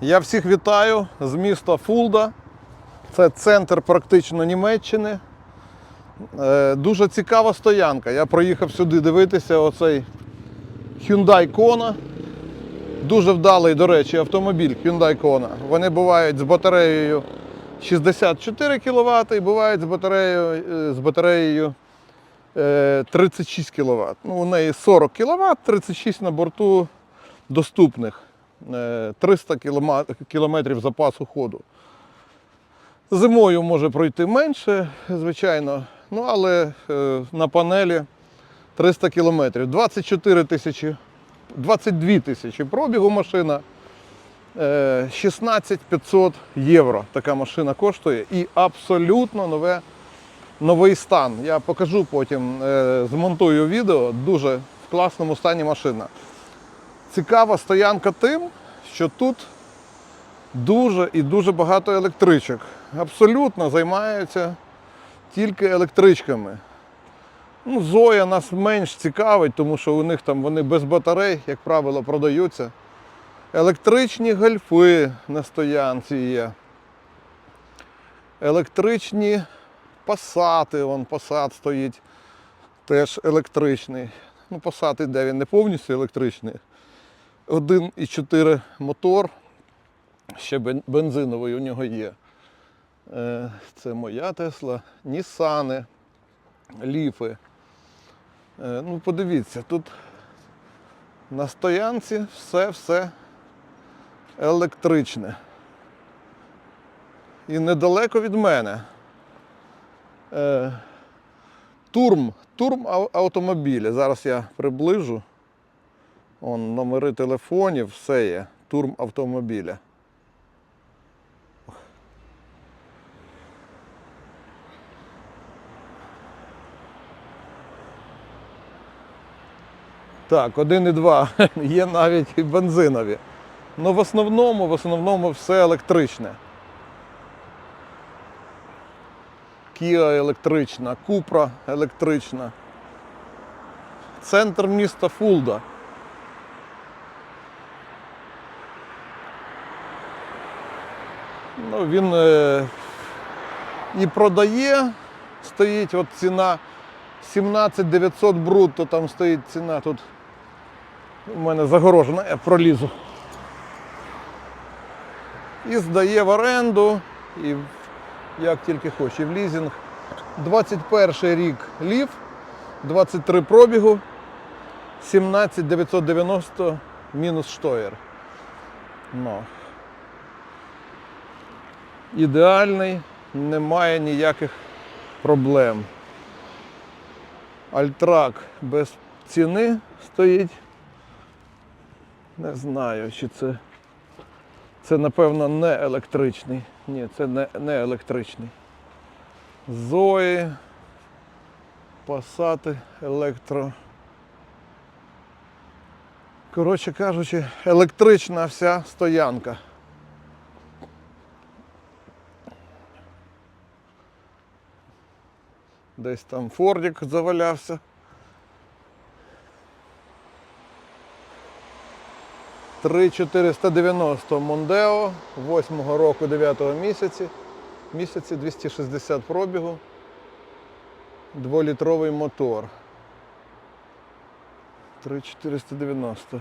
Я всіх вітаю з міста Фулда. Це центр практично Німеччини. Е, Дуже цікава стоянка. Я проїхав сюди дивитися оцей Hyundai Kona. Дуже вдалий, до речі, автомобіль Hyundai Kona. Вони бувають з батареєю 64 кВт і бувають з батареєю, е, з батареєю е, 36 кВт. Ну, у неї 40 кВт, 36 на борту доступних. Е, 300 кілома- кілометрів запасу ходу. Зимою може пройти менше, звичайно, ну але е, на панелі 300 кілометрів. 24 тисячі, 22 тисячі пробігу машина. Е, 16 500 євро така машина коштує і абсолютно нове, новий стан. Я покажу потім, е, змонтую відео. Дуже в класному стані машина. Цікава стоянка тим, що тут дуже і дуже багато електричок. Абсолютно займаються тільки електричками. Ну, Зоя нас менш цікавить, тому що у них там вони без батарей, як правило, продаються. Електричні гольфи на стоянці є. Електричні пасати, вон пасат стоїть, теж електричний. Ну, пасат іде, він не повністю електричний. 1,4 мотор, ще бензиновий у нього є. Е, Це моя Тесла, Нісани, Ліфи. Е, Ну, подивіться, тут на стоянці все-все електричне. І недалеко від мене. Е, Турм, турм автомобілі. Зараз я приближу. Он номери телефонів, все є. Турм автомобіля. Так, 1 і 2. Є навіть і бензинові. Ну в основному, в основному все електричне. Kia електрична, Cupra електрична. Центр міста Фулда. Ну, він е, і продає, стоїть от ціна 17 900 брутто, там стоїть ціна тут. У мене загорожена, я пролізу. І здає в оренду, і як тільки хоче, в лізинг. 21 рік лів, 23 пробігу, 17 990 мінус штоєр. Ну. Ідеальний, немає ніяких проблем. Альтрак без ціни стоїть. Не знаю, чи це. Це, напевно, не електричний. Ні, це не, не електричний. Зої, пасати, електро. Коротше кажучи, електрична вся стоянка. Десь там Фордік завалявся. Три 490 Мондео 8 року 9 місяці. Місяці 260 пробігу. Дволітровий мотор. 3490.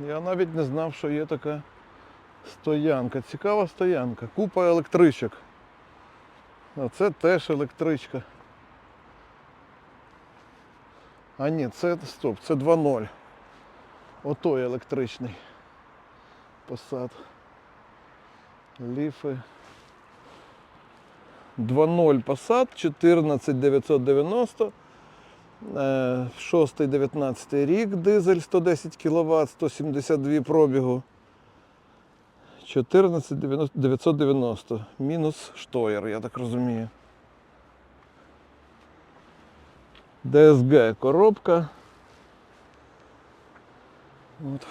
Я навіть не знав, що є така стоянка. Цікава стоянка. Купа електричок. А це теж електричка. А ні, це стоп, це 2.0. Отой електричний. Посад. Ліфи. 2.0 посад, 14990. 6-19 рік, дизель 110 кВт, 172 пробігу. 14990. Мінус штоєр, я так розумію. ДСГ коробка. От.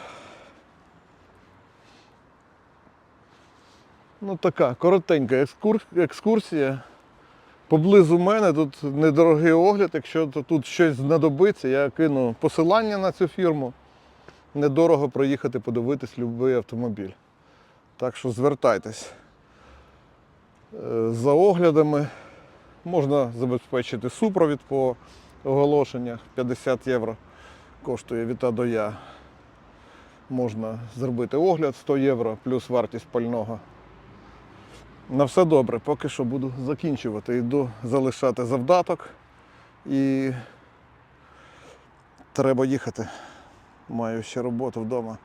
Ну така коротенька екскур- екскурсія Поблизу мене тут недорогий огляд. Якщо тут щось знадобиться, я кину посилання на цю фірму. Недорого проїхати, подивитись будь-який автомобіль. Так що звертайтесь. Е, За оглядами можна забезпечити супровід по оголошеннях 50 євро коштує від А до Я. Можна зробити огляд 100 євро плюс вартість пального. На все добре, поки що буду закінчувати. Йду залишати завдаток і треба їхати. Маю ще роботу вдома.